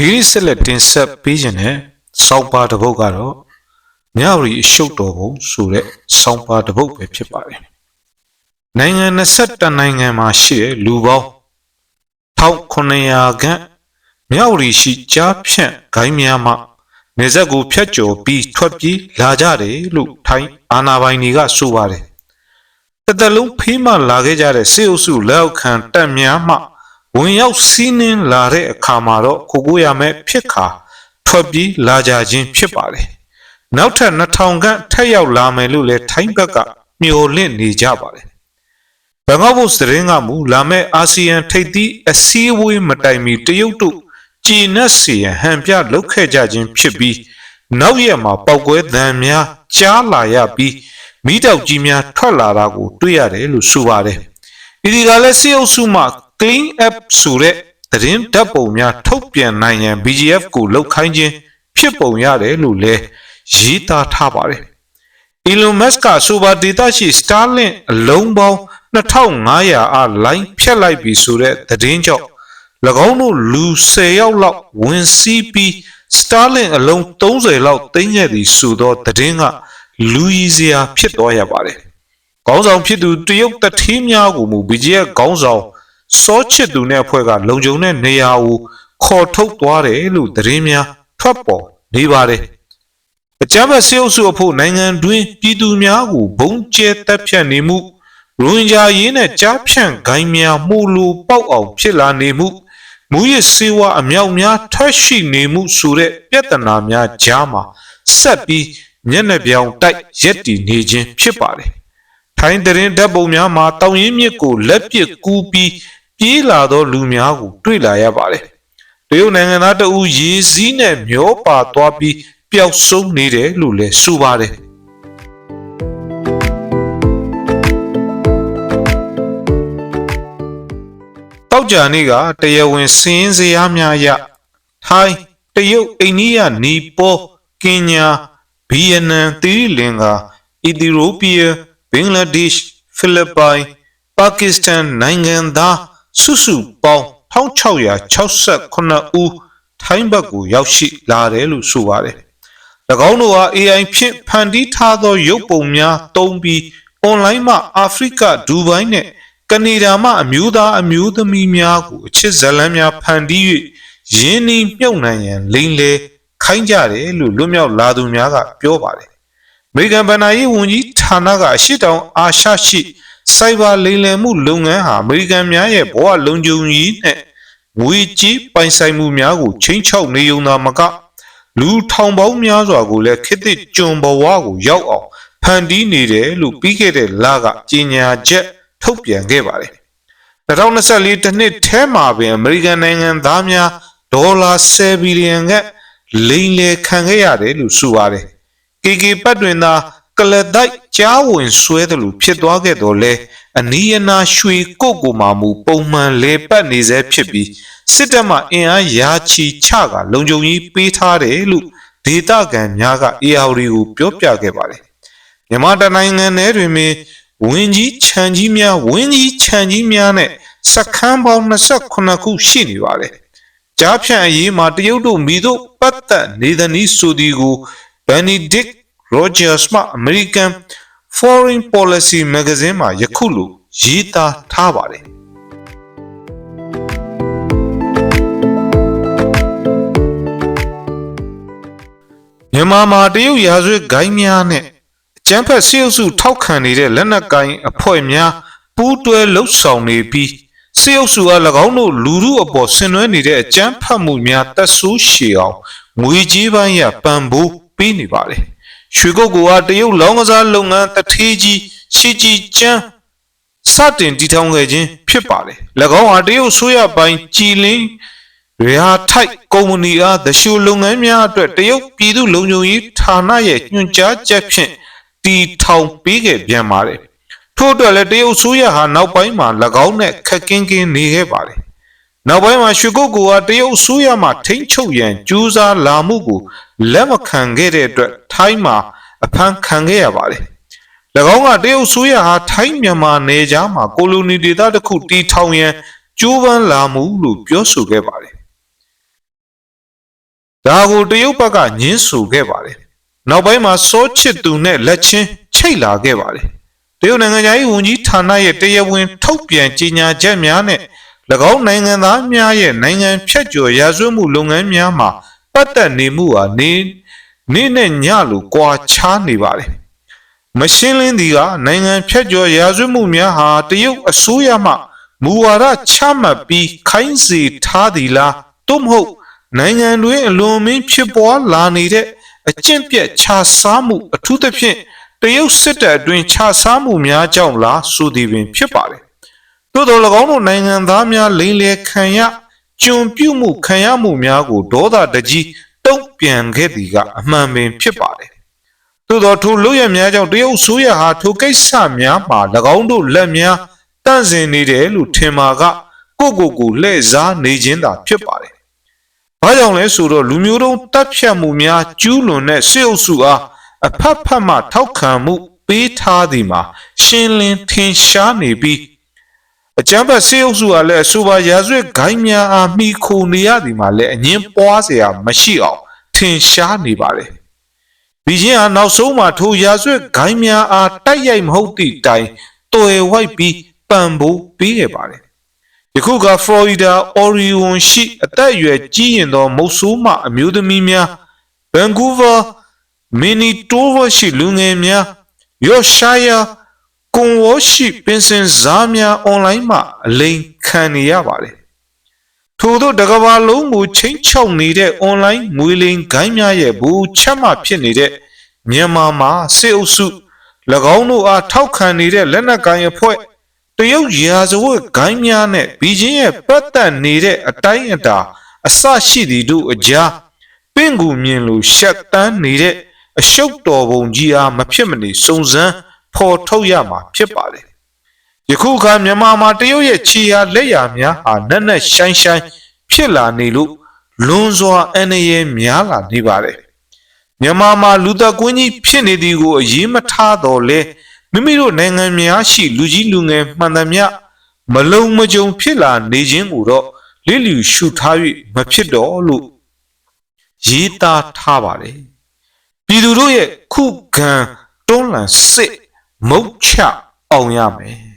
ဒီကနေ့ဆက်လက်တင်ဆက်ပေးခြင်းတဲ့စောင်းပါတစ်ပုဒ်ကတော့မြဝတီအရှုပ်တော်ဘုံဆိုတဲ့စောင်းပါတစ်ပုဒ်ပဲဖြစ်ပါတယ်။နိုင်ငံ21နိုင်ငံမှာရှိတဲ့လူပေါင်း1900ခန့်မြဝတီရှိကြားဖြန့်ဂိုင်းများမှနေဆက်ကိုဖျက်ကျော်ပြီးထွက်ပြေးလာကြတယ်လို့ထိုင်းအာဏာပိုင်တွေကဆိုပါတယ်။တစ်သက်လုံးဖေးမှလာခဲ့ကြတဲ့စေအုပ်စုလက်အောက်ခံတပ်များမှ ဝင်ရောက်စီးနင်းလာတဲ့အခါမှာတော့ကိုကိုရမဲ့ဖြစ်ခါထွက်ပြေးလာကြခြင်းဖြစ်ပါတယ်။နောက်ထပ်2000ခန့်ထပ်ရောက်လာမယ်လို့လည်းထိုင်းဘက်ကမျှော်လင့်နေကြပါတယ်။ဘင်္ဂလားဘုတ်သတင်းကမူလာမဲ့အာဆီယံထိပ်သီးအစည်းအဝေးမတိုင်မီတရုတ်တို့ကြည်နက်စီရန်ဟန်ပြလုပ်ခဲ့ကြခြင်းဖြစ်ပြီးနောက်ရက်မှာပောက်ကွဲသံများကြားလာရပြီးမိတောက်ကြီးများထွက်လာတာကိုတွေ့ရတယ်လို့ဆိုပါတယ်။ဒီကလည်းစေအုပ်စုမှ clean app ဆိုတဲ့သတင်းဓာတ်ပုံများထုတ်ပြန်နိုင်ရန် BGF ကိုလောက်ခိုင်းခြင်းဖြစ်ပုံရတယ်လို့လည်းရေးသားထားပါတယ်။ Elon Musk ကဆိုပါဒေတာရှိ Starlink အလုံးပေါင်း2500အားလိုင်းဖြတ်လိုက်ပြီဆိုတဲ့သတင်းကြောင့်၎င်းတို့လူ10ယောက်လောက်ဝင်စီးပြီး Starlink အလုံး30လောက်သိမ်းခဲ့သည်ဆိုသောသတင်းကလူကြီးစရာဖြစ်သွားရပါတယ်။ခေါင်းဆောင်ဖြစ်သူတရုတ်တထေးများကိုမူ BGF ခေါင်းဆောင် စောချစ်သူနဲ့အဖွဲ့ကလုံခြုံတဲ့နေရာကိုခေါ်ထုတ်သွားတယ်လို့သတင်းများထွက်ပေါ်နေပါတယ်။အကြမ်းဖက်စေအုပ်စုအဖို့နိုင်ငံတွင်းပြည်သူများကိုဘုံကျဲတပ်ဖြတ်နေမှုရိုဟင်ဂျာရေးနဲ့ကြားဖြန့်ဂိုင်းများမှုလိုပေါက်အောင်ဖြစ်လာနေမှုမူရစေဝါအမြောက်များထွက်ရှိနေမှုဆိုတဲ့ပြဿနာများကြားမှာဆက်ပြီးမျက်နှာပြောင်တိုက်ရက်တည်နေခြင်းဖြစ်ပါတယ်။ထိုင်းတရင်ဓာတ်ပုံများမှာတောင်ရင်မြစ်ကိုလက်ပစ်ကူးပြီး ပြေးလာသောလူများကိုတွေ့လာရပါတယ်။တရုတ်နိုင်ငံသားတအူရေစည်းနဲ့မျောပါသွားပြီးပျောက်ဆုံးနေတယ်လို့လည်းဆိုပါတယ်။တောက်ကြနေ့ကတရားဝင်စင်းစရာများရထိုင်းတရုတ်အိန္ဒိယနီပေါကင်ညာဗီယက်နမ်သီရိလင်္ကာအီသီယိုးပီးယားဘင်္ဂလားဒေ့ရှ်ဖိလစ်ပိုင်ပါကစ္စတန်နိုင်ငံသား စုစုပေါင်း1669ဦးထိုင်းဘက်ကိုရောက်ရှိလာတယ်လို့ဆိုပါတယ်။၎င်းတို့ဟာ AI ဖြင့်ဖန်တီးထားသောရုပ်ပုံများသုံးပြီး online မှာအာဖရိကဒူဘိုင်းနဲ့ကနေဒါမှအမျိုးသားအမျိုးသမီးများကိုအချစ်ဇလန်းများဖန်တီး၍ရင်းနှီးမြုပ်နှံရန်လိမ်လေခိုင်းကြတယ်လို့လွတ်မြောက်လာသူများကပြောပါတယ်။အမေရိကန်ဗဏ္ဍာရေးဝန်ကြီးဌာနကအရှိတောင်အာရှရှိ စိုက်ဘာလိမ်လည်မှုလုပ်ငန်းဟာအမေရိကန်များရဲ့ဘဝလုံခြုံရေးနဲ့ငွေကြေးပိုင်ဆိုင်မှုများကိုချိန်ချောက်နေုံသာမကလူထောင်ပေါင်းများစွာကိုလည်းခေတ်သစ်ကျွန်ဘဝကိုရောက်အောင်ဖန်တီးနေတယ်လို့ပြီးခဲ့တဲ့လကကြေညာချက်ထုတ်ပြန်ခဲ့ပါတယ်2024တနှစ်ထဲမှာပင်အမေရိကန်နိုင်ငံသားများဒေါ်လာ10ဘီလီယံကလိမ်လည်ခံခဲ့ရတယ်လို့ဆိုပါတယ် KK ပတ်တွင်သာ ကလတိုက်ကြားဝင်ဆွဲတယ်လို့ဖြစ်သွားခဲ့တော့လဲအနီးအနားရွှေကုတ်ကိုမှမူပုံမှန်လေပတ်နေစေဖြစ်ပြီးစစ်တပ်မှအင်အားရာချီချကလုံခြုံရေးပေးထားတယ်လို့ဒေသခံများက AR ကိုပြောပြခဲ့ပါတယ်မြန်မာတနိုင်ငံထဲတွင်ဝင်းကြီးခြံကြီးများဝင်းကြီးခြံကြီးများနဲ့စခန်းပေါင်း28ခုရှိနေပါတယ်ကြားဖြန့်အရေးမှာတရုတ်တို့မိတို့ပတ်သက်နေသည်နည်းဆိုသည်ကို Benedict Rogers မှ American Foreign Policy Magazine မှာယခုလိုရေးသားထားပါတယ်မြန်မာမှာတရုတ်ရာဇဝတ်ဂိုင်းများနဲ့အကျန်းဖက်စေအုပ်စုထောက်ခံနေတဲ့လက်နက်ကိုင်အဖွဲ့များပူးတွဲလှုပ်ဆောင်နေပြီးစေအုပ်စုအား၎င်းတို့လူမှုအပေါ်ဆင်နွှဲနေတဲ့အကြမ်းဖက်မှုများတက်ဆိုးရှည်အောင်ငွေကြေးပိုင်းရပံ့ပိုးပေးနေပါတယ်။ ရွှေကုတ်ကတရုတ်လောင်းကစားလုပ်ငန်းတထေးကြီးရှီကြီးကျန်းစတင်တည်ထောင်ခဲ့ခြင်းဖြစ်ပါတယ်။၎င်းဟာတရုတ်ဆိုရပိုင်းကြည်လင်းရာထိုက်ကုမ္ပဏီအားသရှုလုပ်ငန်းများအတွက်တရုတ်ပြည်သူလုံခြုံရေးဌာနရဲ့ညွှန်ကြားချက်ဖြင့်တည်ထောင်ပေးခဲ့ပြန်ပါတယ်။ထို့အတွက်လည်းတရုတ်ဆိုရဟာနောက်ပိုင်းမှာ၎င်းနဲ့ခက်ကင်းကင်းနေခဲ့ပါတယ်။နောက်ပိုင်းမှာရွှေကုတ်ကူဟာတရုတ်ဆိုရမှထိမ့်ချုပ်ရန်ကြိုးစားလာမှုကို လက်မခံခဲ့တဲ့အတွက်ထိုင်းမှာအဖမ်းခံခဲ့ရပါတယ်။၎င်းကတရုတ်ဆိုရဟာထိုင်းမြန်မာနယ်ခြားမှာကိုလိုနီဒေသတစ်ခုတည်ထောင်ရန်ကြိုးပမ်းလာမှုလို့ပြောဆိုခဲ့ပါတယ်ဒါကိုတရုတ်ဘက်ကညှင်းဆူခဲ့ပါတယ်နောက်ပိုင်းမှာစောချစ်သူနဲ့လက်ချင်းချိတ်လာခဲ့ပါတယ်တရုတ်နိုင်ငံသားရေးဝန်ကြီးဌာနရဲ့တရားဝင်ထုတ်ပြန်ကြေညာချက်များနဲ့၎င်းနိုင်ငံသားများရဲ့နိုင်ငံဖြတ်ကျော်ရာဇဝတ်မှုလုပ်ငန်းများမှာ ပတ်သက်နေမှုဟာနေနေနဲ့ညလိုကွာခြားနေပါတယ်မရှင်းလင်းဒီကနိုင်ငံဖြတ်ကျော်ရာဇဝတ်မှုများဟာတရုတ်အစိုးရမှမူဝါဒချမှတ်ပြီးခိုင်းစေထားသည်လားသို့မဟုတ်နိုင်ငံတွင်အလွန်မင်းဖြစ်ပွားလာနေတဲ့အကျင့်ပြတ်ခြားစားမှုအထူးသဖြင့်တရုတ်စစ်တပ်အတွင်းခြားစားမှုများကြောင့်လားဆိုသည်ပင်ဖြစ်ပါတယ်။သို့တော်၎င်းတို့နိုင်ငံသားများလိမ့်လေခံရ ကျွန်ပြုမှုခံရမှုများကိုဒေါသတကြီးတုံ့ပြန်ခဲ့သည်ကအမှန်ပင်ဖြစ်ပါတယ်။သို့တော်ထိုလူရများကြောင့်တရုတ်ဆိုးရဟာထိုကိစ္စများမှာ၎င်းတို့လက်များတန့်စင်နေတယ်လို့ထင်မှာကကိုကိုကိုလှည့်စားနေခြင်းသာဖြစ်ပါတယ်။ဘာကြောင့်လဲဆိုတော့လူမျိုးတုံးတပ်ဖြတ်မှုများကျူးလွန်တဲ့စစ်အုပ်စုအားအဖက်ဖက်မှထောက်ခံမှုပေးထားသည်မှာရှင်းလင်းထင်ရှားနေပြီး အကြမ်းဖက်စစ်အုပ်စုကလည်းစူပါရာဇဝတ်ဂိုင်းများအားမိခိုနေရသည်မှာလည်းအငင်းပွားเสียမရှိအောင်ထင်ရှားနေပါတယ်။ဒီချင်းဟာနောက်ဆုံးမှာထိုရာဇဝတ်ဂိုင်းများအားတိုက်ရိုက်မဟုတ်သည့်တိုင်တွယ်ဝိုက်ပြီးပံပိုးပေးခဲ့ပါတယ်။ယခုကဖလော်ရီဒါအော်ရီဂွန်ရှိအသက်အရွယ်ကြီးရင်သောမုတ်ဆိုးမအမျိုးသမီးများဗန်ကူးဗာမီနီတိုဗာရှိလူငယ်များယော့ရှာယာ ကွန်ဝေါရှိပင်စင်ဇားများအွန်လိုင်းမှာအလိန်ခံနေရပါတယ်ထို့သောတကဘာလုံးကိုချင်းချောက်နေတဲ့ online ငွေလိမ်ဂိုင်းများရဲ့ဘူချက်မှဖြစ်နေတဲ့မြန်မာမှာစစ်အုပ်စု၎င်းတို့အားထောက်ခံနေတဲ့လက်နက်ကိုင်အဖွဲ့တရုတ်ရာဇဝတ်ဂိုင်းများနဲ့ဘီဂျင်းရဲ့ပတ်သက်နေတဲ့အတိုင်းအတာအစရှိသည်တို့အကြားပင့်ကူမြင်လို့ရှက်တန်းနေတဲ့အရှုပ်တော်ပုံကြီးအားမဖြစ်မနေစုံစမ်း ဖော်ထုတ်ရမှာဖြစ်ပါတယ်ယခုအခါမြန်မာမှာတရုတ်ရဲ့ခြေရာလက်ရာများဟာနက်နက်ရှိုင်းရှိုင်းဖြစ်လာနေလို့လွန်စွာအန္တရာယ်များလာနေပါတယ်မြန်မာမှာလူသက်ကွင်းကြီးဖြစ်နေသည်ကိုအရေးမထားတော့လဲမိမိတို့နိုင်ငံများရှိလူကြီးလူငယ်မှန်သမျှမလုံမကြုံဖြစ်လာနေခြင်းကိုတော့လိလျူရှုထား၍မဖြစ်တော့လို့ရေးသားထားပါတယ်ပြည်သူတို့ရဲ့ခုခံတွန်းလှန်စစ် မုတ်ချအောင်ရမယ်